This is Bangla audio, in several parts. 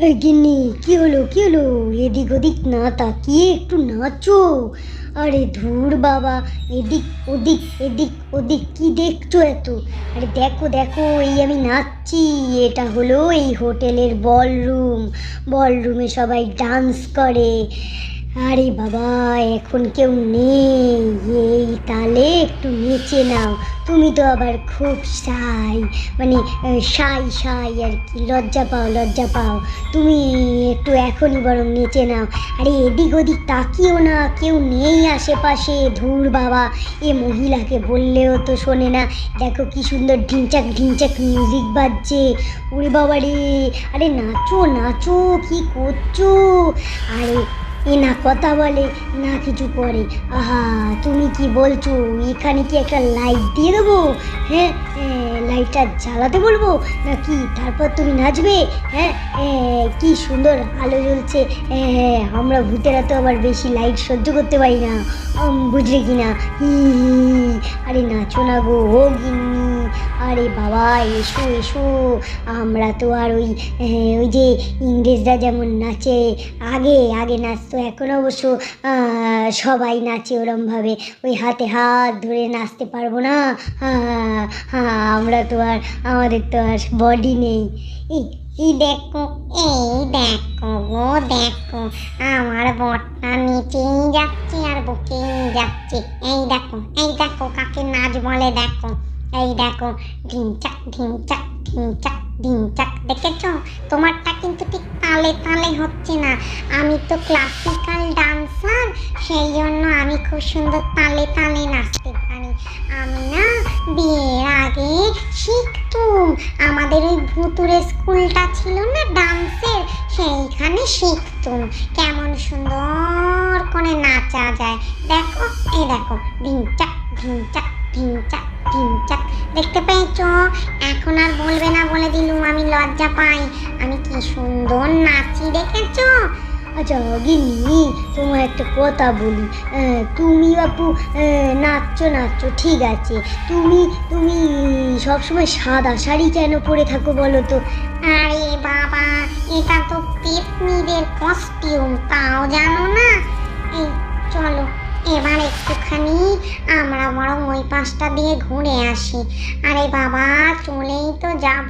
গিন্নি, কি হলো কি হলো? এদিক ওদিক না তাকিয়ে একটু নাচো। আরে ধুর বাবা, এদিক ওদিক এদিক ওদিক, কি দেখছ এত? আরে দেখো দেখো, এই আমি নাচছি। এটা হলো এই হোটেলের বলরুম বলরুমে সবাই ডান্স করে। আরে বাবা, এখন কেউ নেই। এই তালে একটু নেচে নাও। তুমি তো আবার খুব সাই। মানে সাই সাই আর কি। লজ্জা পাও লজ্জা পাও। তুমি একটু এখনই বরং নেচে নাও। আরে, এদিক ওদিক তাকিও না। কেউ নেই আশেপাশে। ধুর বাবা, এ মহিলাকে বললেও তো শোনে না। দেখো কি সুন্দর ঢিনচাক ঢিনচাক মিউজিক বাজছে। ওরে বাবা রে আরে, নাচো নাচো। কি করছ? আরে এ না কথা বলে, না কিছু করে। আহা, তুমি কি বলছো? এখানে কি একটা লাইট দিয়ে দেবো? হ্যাঁ লাইটটা জ্বালাতে বলব? নাকি তারপর তুমি নাচবে? হ্যাঁ কি সুন্দর আলো জ্বলছে। আমরা ভূতেরা তো আবার বেশি লাইট সহ্য করতে পারি না। বুঝলে কি না? আরে নাচো না গো, ও গিন্নি। আরে বাবা, এসো এসো। আমরা তো আর ওই ওই যে ইংরেজরা যেমন নাচে, আগে আগে নাচতো এখন অবশ্য সবাই নাচে ওরমভাবে। ওই হাতে হাত ধরে নাচতে পারব না। আমরা তো আর, আমাদের তো আর বডি নেই। এই দেখো এই দেখো গো, দেখো, আমার বটটা নিচেই যাচ্ছে আর বুকেই যাচ্ছে। এই দেখো এই দেখো কাকে নাচ বলে দেখো। এই দেখো, ঢিমচাক ঢিমচাক ঢিমচাক ঢিমচাক, দেখেছ? তোমারটা তালে তালে হচ্ছে না। আমি তো ক্লাসিক্যাল ডান্সার সেই জন্য আমি খুব সুন্দর তালে তালে নাচতে পারি। আমি না বিয়ের আগে শিখতুম। আমাদের ওই ভুতুরে স্কুলটা ছিল না ডান্সের? সেইখানে শিখতুম। কেমন সুন্দর করে নাচা যায়। দেখো, এই দেখো ঢিমচাক ঢিমচাক ঢিমচাক ঢিমচাক দেখতে পেয়েছ? এখন আর বলবে না বলে দিলুম, আমি লজ্জা পাই। আমি কি সুন্দর নাচি, দেখেছ? আচ্ছা গিন্নি, তোমার একটা কথা বলি। তুমি বাপু নাচছো নাচছো, ঠিক আছে। তুমি তুমি সবসময় সাদা শাড়ি কেন পরে থাকো বলো তো? আরে বাবা, এটা তো পেতনিদের কস্টিউম তাও জানো না? এবার একটুখানি আমরা বরং ওই পাশটা দিয়ে ঘুরে আসি। আরে বাবা চলেই তো যাব।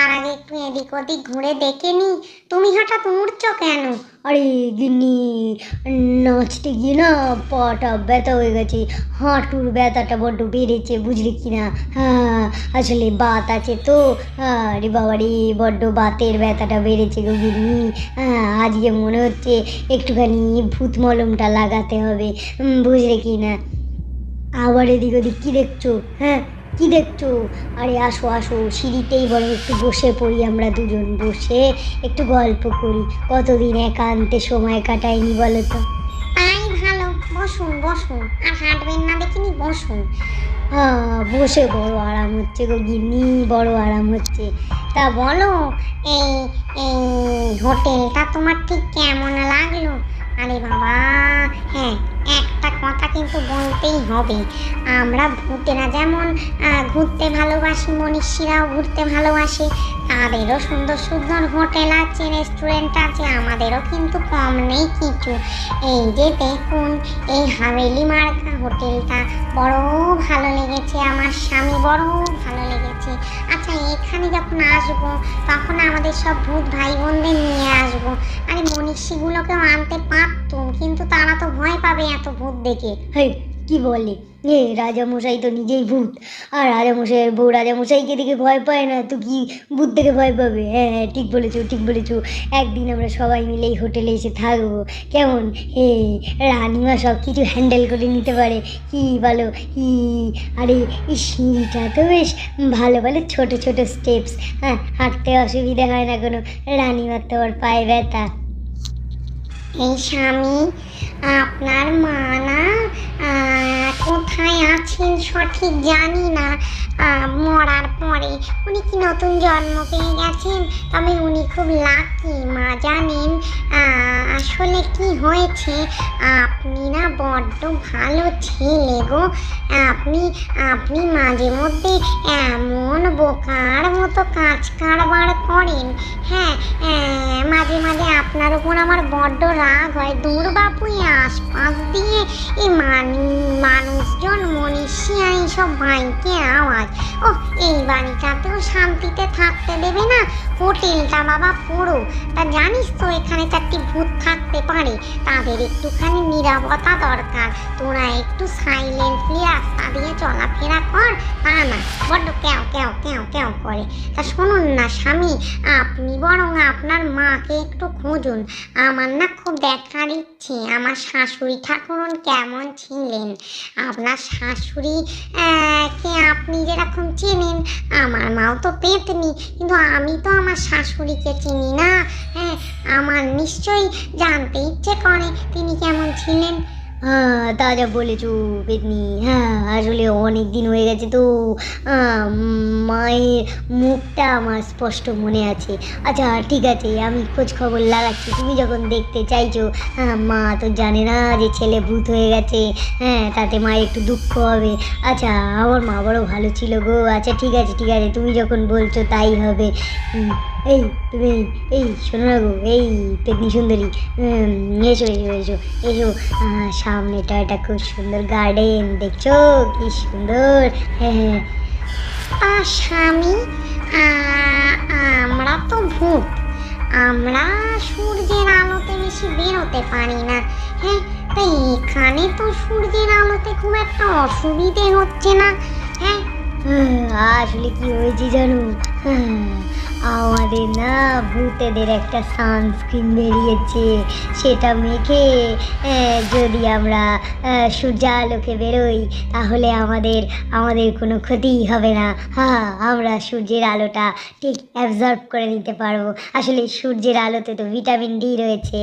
তার আগে একটু এদিক ওদিক ঘুরে দেখে নি। তুমি হঠাৎ উঠছো কেন? আরে গিন্নি নাচতে গিয়ে না পাটা ব্যথা হয়ে গেছে। হাঁটুর ব্যথাটা বড্ড বেড়েছে, বুঝলি কি না? হ্যাঁ আসলে বাত আছে তো। হ্যাঁ রে বাবা রে, বড্ড বাতের ব্যথাটা বেড়েছে গো গিন্নি। হ্যাঁ আজকে মনে হচ্ছে একটুখানি ভূত মলমটা লাগাতে হবে। বুঝলে কি না? আবার এদিক ওদিক কী দেখছ? হ্যাঁ কি দেখছ আরে আসো আসো সিঁড়িতেই বরং একটু বসে পড়ি আমরা দুজন বসে। একটু গল্প করি। কতদিন একান্তে সময় কাটাইনি বলো তো? তাই ভালো। বসুন বসুন। আর হাঁটবেন না দেখিনি বসুন। হ্যাঁ বসে বড় আরাম হচ্ছে গো গিন্নি বড় আরাম হচ্ছে। তা বলো এই এই হোটেলটা তোমার ঠিক কেমন লাগল? আরে বাবা হ্যাঁ একটা কথা কিন্তু বলতেই হবে। আমরা ভূতেরা যেমন ঘুরতে ভালোবাসি, মনীষীরাও ঘুরতে ভালোবাসে। তাদেরও সুন্দর সুন্দর হোটেল আছে রেস্টুরেন্ট আছে, আমাদেরও কিন্তু কম নেই কিছু। এই যে দেখুন, এই হাভেলি মার্কা হোটেলটা, বড় ভালো লেগেছে আমার স্বামী, বড় ভালো লেগেছে। আচ্ছা এখানে যখন আসব, তখন আমাদের সব ভূত ভাই বোনদের নিয়ে আসব। আরে, মনীষীগুলোকেও আনতে পারতুম, কিন্তু তারা তো ভয় পাবে এত ভূত দেখে, হেই, কি বলে এ, রাজামশাই তো নিজেই ভূত। আর রাজামশাইয়ের বউ রাজামশাইকে দেখে ভয় পায় না, তো কি ভূত দেখে ভয় পাবে? হ্যাঁ হ্যাঁ ঠিক বলেছ ঠিক বলেছ। একদিন আমরা সবাই মিলে এই হোটেলে এসে থাকব। কেমন? হে রানিমা সব কিছু হ্যান্ডেল করে নিতে পারে। কি বলো? হি আরে সিঁড়িটা তো বেশ ভালো ভালো ছোট ছোট স্টেপস হ্যাঁ হাঁটতে অসুবিধা হয় না কোনো। রানিমার তো আবার পায়ে ব্যথা। স্বামী আপনার মা না কোথায় আছেন সঠিক জানি না। মরার পরে উনি কি নতুন জন্ম পেয়ে গেছেন? তবে উনি খুব লাকি মা জানেন। আসলে কি হয়েছে? আপনি না বড্ড ভালো ছেলে গো। আপনি আপনি মাঝে মধ্যে এমন বোকার মতো কাজ কারবার করেন। হ্যাঁ আহ, মাঝে আপনার উপর আমার বড্ড রাগ হয় দূর আশপাশ দিয়ে এই মানু- মানুষজন মনীষিয়া এইসব বাইকের আওয়াজ। ও এই বাড়িটাতেও শান্তিতে থাকতে দেবে না? হোটেলটা বাবা পুরো। তা জানিস তো, এখানে চারটি ভূত থাকতে পারে। তাদের একটুখানি নিরাপত্তা দরকার। তোরা একটু সাইলেন্টলি রাস্তা দিয়ে চলাফেরা কর। তা না, বড্ড কেউ কেউ কেউ কেউ করে। তা শুনুন না, স্বামী, আপনি বরং আপনার মাকে একটু খুঁজুন। আমার না দেখার ইচ্ছে আমার শাশুড়ি ঠাকুরন কেমন ছিলেন? আপনার শাশুড়ি কে আপনি যেরকম চেনেন, আমার মাও তো পেতনি, কিন্তু আমি তো আমার শাশুড়িকে চিনি না। হ্যাঁ আমার নিশ্চয়ই জানতে ইচ্ছে করে তিনি কেমন ছিলেন। তা যা বলেছ, পেতনি। হ্যাঁ আসলে অনেক দিন হয়ে গেছে তো। মায়ের মুখটা আমার স্পষ্ট মনে আছে। আচ্ছা ঠিক আছে, আমি খোঁজ খবর লাগাচ্ছি। তুমি যখন দেখতে চাইছো হ্যাঁ মা তো জানে না যে ছেলে ভূত হয়ে গেছে। হ্যাঁ তাতে মায়ের একটু দুঃখ হবে। আচ্ছা আমার মা বড় ভালো ছিল গো। আচ্ছা ঠিক আছে ঠিক আছে, তুমি যখন বলছো তাই হবে। এই তুমি এই শোনো না গো এই পেতনি সুন্দরী এসো এসো এসো এসো সামনেটা একটা খুব সুন্দর গার্ডেন দেখছ? কি সুন্দর হ্যাঁ হ্যাঁ। স্বামী আমরা তো ভূত আমরা সূর্যের আলোতে বেশি বেরোতে পারি না হ্যাঁ তাই এখানে তো সূর্যের আলোতে খুব একটা অসুবিধে হচ্ছে না হ্যাঁ, আসলে কি হয়েছে জানো? হ্যাঁ, আমাদের না ভূতেদের একটা সানস্ক্রিন বেরিয়েছে। সেটা মেখে যদি আমরা সূর্যালোকে বেরোই, তাহলে আমাদের আমাদের কোনো ক্ষতিই হবে না। হ্যাঁ আমরা সূর্যের আলোটা ঠিক অ্যাবজর্ব করে নিতে পারব। আসলে সূর্যের আলোতে তো ভিটামিন ডি রয়েছে।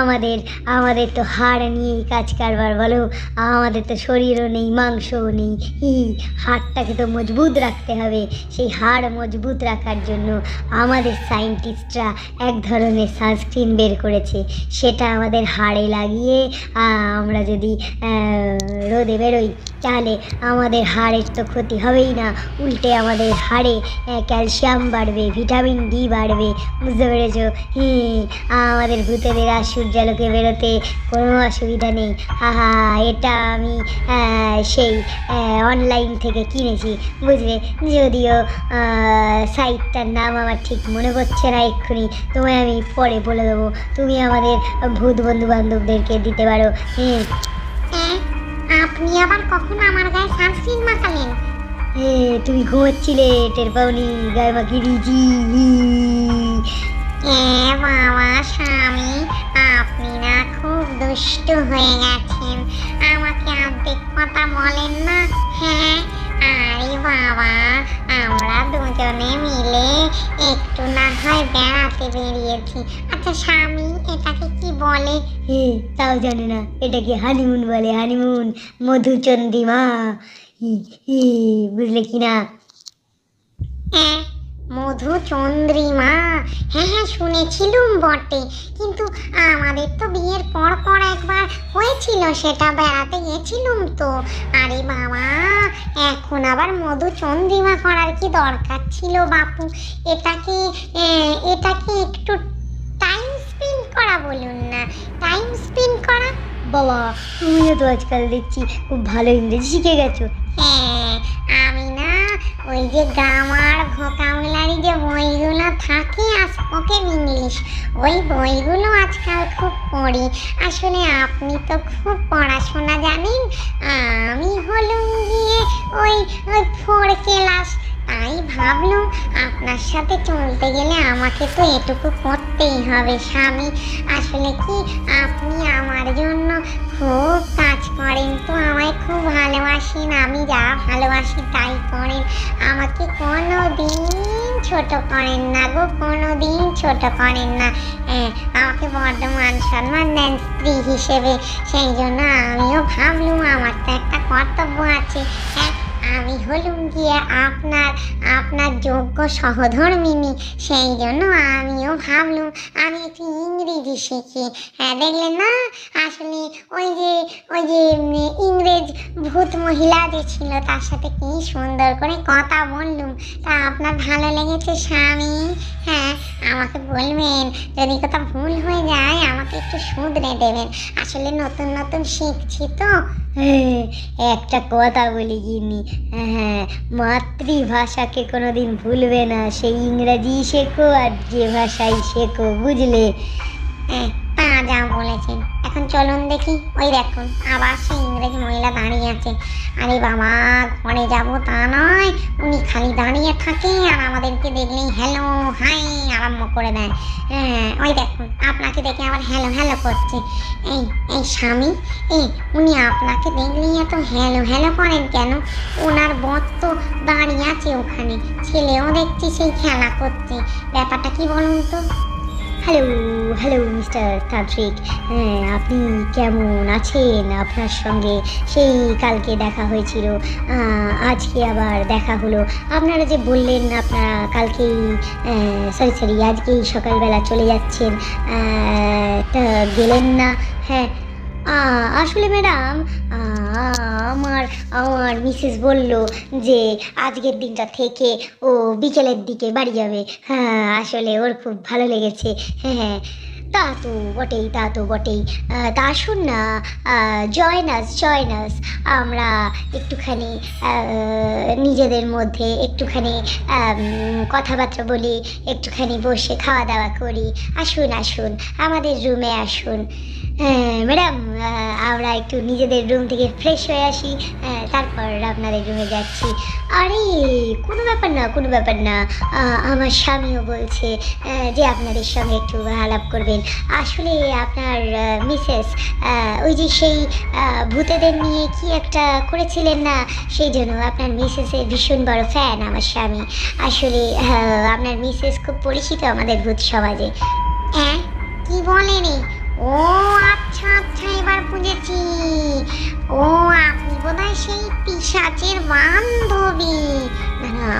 আমাদের আমাদের তো হাড় নিয়েই কাজ কারবার, বলো? আমাদের তো শরীরও নেই, মাংসও নেই। হি হাড়টাকে তো মজবুত রাখতে হবে। সেই হাড় মজবুত রাখার জন্য আমাদের সায়েন্টিস্টরা এক ধরনের সানস্ক্রিন বের করেছে। সেটা আমাদের হাড়ে লাগিয়ে আমরা যদি রোদে বেরোই, তাহলে আমাদের হাড়ের তো ক্ষতি হবেই না। উল্টে আমাদের হাড়ে ক্যালসিয়াম বাড়বে। ভিটামিন ডি বাড়বে, বুঝতে পেরেছ? আমাদের ভূতেদের আর সূর্যালোকে বেরোতে কোনো অসুবিধা নেই। হা এটা আমি সেই অনলাইন থেকে কিনেছি, বুঝলে? যদিও সাইটটার নাম আমার ঠিক মনে পড়ছে না এক্ষুনি। তোমায় আমি পরে বলে দেবো। তুমি আমাদের ভূত বন্ধু বান্ধবদেরকে দিতে পারো। হ্যাঁ আপনি আবার কখন আমার গায়ে সানস্ক্রিন মাখালেন? এ, তুমি ঘুমোচ্ছিলে, টের পাওনি, গায়ে মাখিয়ে দিয়েছি বাবা, স্বামী, আপনি না খুব দুষ্টু হয়ে গেছেন। আমাকে অর্ধেক কথা বলেন না হ্যাঁ? আরে বাবা, আমরা দুজনে মিলে একটু না হয় বেড়াতে বেরিয়েছি। আচ্ছা স্বামী, এটাকে কি বলে? হে তাও জানে না, এটাকে হানিমুন বলে, হানিমুন, মধুচন্দ্রিমা। বুঝলে কি না? হ্যাঁ মধু চন্দ্রিমা হ্যাঁ হ্যাঁ শুনেছিলুম বটে। কিন্তু আমাদের তো বিয়ের পর পর একবার হয়েছিল, সেটা বেড়াতে গেছিলুম তো। আরে বাবা, এখন আবার মধু চন্দ্রিমা করার কি দরকার ছিল বাপু? এটাকে এটাকে একটু টাইম স্পেন্ড করা বলুন না। টাইম স্পেন্ড করা বাবা, তুমিও তো আজকাল দেখছি খুব ভালো ইংরেজি শিখে গেছো। হ্যাঁ আমি না ওই যে গ্রামার ভোকাবুলারি যে বইগুলো থাকে আর স্পোকেন ইংলিশ ওই বইগুলো আজকাল খুব পড়ি। আসলে আপনি তো খুব পড়াশোনা জানেন, আমি হলুম গিয়ে ওই ওই ফোর ক্লাস তাই ভাবলাম আপনার সাথে চলতে গেলে আমাকে তো এটুকু করতেই হবে, স্বামী। আসলে কি আপনি আমার জন্য খুব কাজ করেন? তো আমায় খুব ভালোবাসেন, আমি যা ভালোবাসি তাই করেন। আমাকে কোনো দিন ছোট করেন না গো কোনো দিন ছোট করেন না। হ্যাঁ আমাকে বড্ড মান সম্মান দেন স্ত্রী হিসেবে। সেই জন্য আমিও ভাবলুম আমার তো একটা কর্তব্য আছে। হ্যাঁ আমি হলুম গিয়ে আপনার আপনার যোগ্য সহধর্মিনী সেই জন্য আমিও ভাবলুম আমি একটু ইংরেজি শিখি। হ্যাঁ দেখলেন না? আসলে ওই যে ওই যে ইংরেজ ভূত মহিলা যে ছিল তার সাথে কি সুন্দর করে কথা বললুম। তা আপনার ভালো লেগেছে স্বামী? হ্যাঁ আমাকে বলবেন। যদি কোথাও ভুল হয়ে যায় আমাকে একটু শুধরে দেবেন। আসলে নতুন নতুন শিখছি তো। হ্যাঁ, একটা কথা বলি গিনি হ্যাঁ মাতৃভাষাকে কোনো দিন ভুলবে না। সেই ইংরাজি শেখো আর যে ভাষাই শেখো, বুঝলে? হ্যাঁ তা যা বলেছেন। এখন চলুন দেখি। ওই দেখুন, আবার সেই ইংরেজ মহিলা দাঁড়িয়ে আছে। আরে বাবা, ঘরে যাব তা নয়। উনি খালি দাঁড়িয়ে থাকে আর আমাদেরকে দেখলেই হ্যালো হাই আরম্ভ করে দেয়। হ্যাঁ ওই দেখুন, আপনাকে দেখে আবার হ্যালো হ্যালো করছে। এই এই স্বামী, এই, উনি আপনাকে দেখলেই এত হ্যালো হ্যালো করেন কেন? ওনার বর তো দাঁড়িয়ে আছে ওখানে। ছেলেও দেখছি, সেই খেলা করছে। ব্যাপারটা কি বলুন তো? হ্যালো হ্যালো মিস্টার তান্ত্রিক হ্যাঁ আপনি কেমন আছেন? আপনার সঙ্গে সেই কালকে দেখা হয়েছিল। আজকে আবার দেখা হলো। আপনারা যে বললেন আপনারা কালকেই সরি সরি আজকেই সকালবেলা চলে যাচ্ছেন। তা গেলেন না। হ্যাঁ আসলে ম্যাডাম আমার আমার মিসেস বলল যে আজকের দিনটা থেকে ও বিকেলের দিকে বাড়ি যাবে। হ্যাঁ আসলে ওর খুব ভালো লেগেছে। হ্যাঁ হ্যাঁ। তা তো বটেই, তা তো বটেই। তা আসুন না জয়নাস জয়নাস আমরা একটুখানি নিজেদের মধ্যে একটুখানি কথাবার্তা বলি, একটুখানি বসে খাওয়া দাওয়া করি। আসুন আসুন, আমাদের রুমে আসুন। ম্যাডাম আমরা একটু নিজেদের রুম থেকে ফ্রেশ হয়ে আসি। তারপর আপনাদের রুমে যাচ্ছি। আরে, কোনো ব্যাপার না, কোনো ব্যাপার না। আমার স্বামীও বলছে যে আপনাদের সঙ্গে একটু আলাপ করবেন। আসলে আপনার মিসেস ওই যে সেই ভূতেদের নিয়ে কি একটা করেছিলেন না? সেই জন্য আপনার মিসেসের ভীষণ বড় ফ্যান আমার স্বামী। আসলে আপনার মিসেস খুব পরিচিত আমাদের ভূত সমাজে। হ্যাঁ কি বলেন? ও আচ্ছা আচ্ছা এবার বুঝেছি। ও, আপনি বোধহয় সেই পিসাচের বান্ধবী। না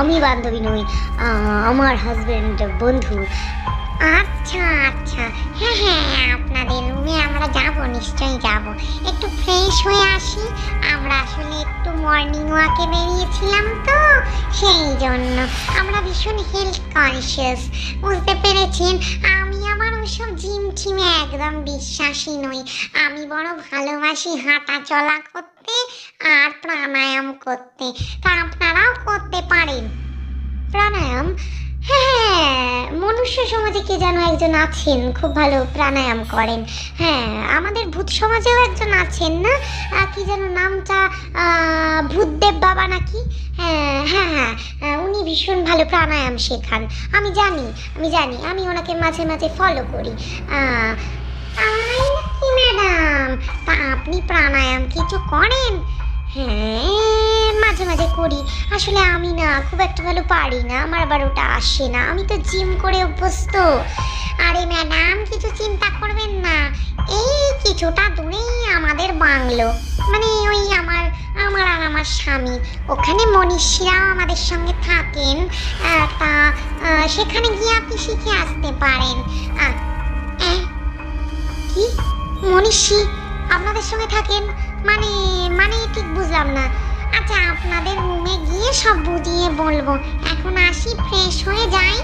আমি বান্ধবী নই আমার হাজবেন্ড বন্ধু। আচ্ছা আচ্ছা। হ্যাঁ হ্যাঁ আপনাদের রুমে আমরা যাব, নিশ্চয়ই যাব। একটু ফ্রেশ হয়ে আসি। আমরা আসলে একটু মর্নিং ওয়াকে বেরিয়েছিলাম তো, সেই জন্য। আমরা ভীষণ হেলথ কনসিয়াস বুঝতে পেরেছেন? আমি আমার ওইসব জিম টিমে একদম বিশ্বাসী নই। আমি বড় ভালোবাসি হাঁটা চলা করতে আর প্রাণায়াম করতে। তা আপনারাও করতে পারেন। প্রাণায়াম হ্যাঁ মনুষ্য সমাজে কে যেন একজন আছেন, খুব ভালো প্রাণায়াম করেন। হ্যাঁ আমাদের ভূত সমাজেও একজন আছেন না? কি যেন নামটা ভূতদেব বাবা নাকি? হ্যাঁ হ্যাঁ হ্যাঁ উনি ভীষণ ভালো প্রাণায়াম শেখান। আমি জানি আমি জানি, আমি ওনাকে মাঝে মাঝে ফলো করি। তাই নাকি ম্যাডাম আপনি প্রাণায়াম কিছু করেন? হ্যাঁ মাঝে মাঝে করি। আসলে আমি না খুব একটা ভালো পারি না। আমার আবার ওটা আসে না। আমি তো জিম করে অভ্যস্ত। আরে ম্যাডাম, কিছু চিন্তা করবেন না। এই কিছুটা দূরেই আমাদের বাংলো। মানে ওই আমার আমার আর আমার স্বামী। ওখানে মনীষীরাও আমাদের সঙ্গে থাকেন। তা সেখানে গিয়ে আপনি শিখে আসতে পারেন। কি? মনীষী আপনাদের সঙ্গে থাকেন? মানে মানে ঠিক বুঝলাম না। আচ্ছা আপনাদের রুমে গিয়ে সব বুঝিয়ে বলব। এখন আসি ফ্রেশ হয়ে যাই।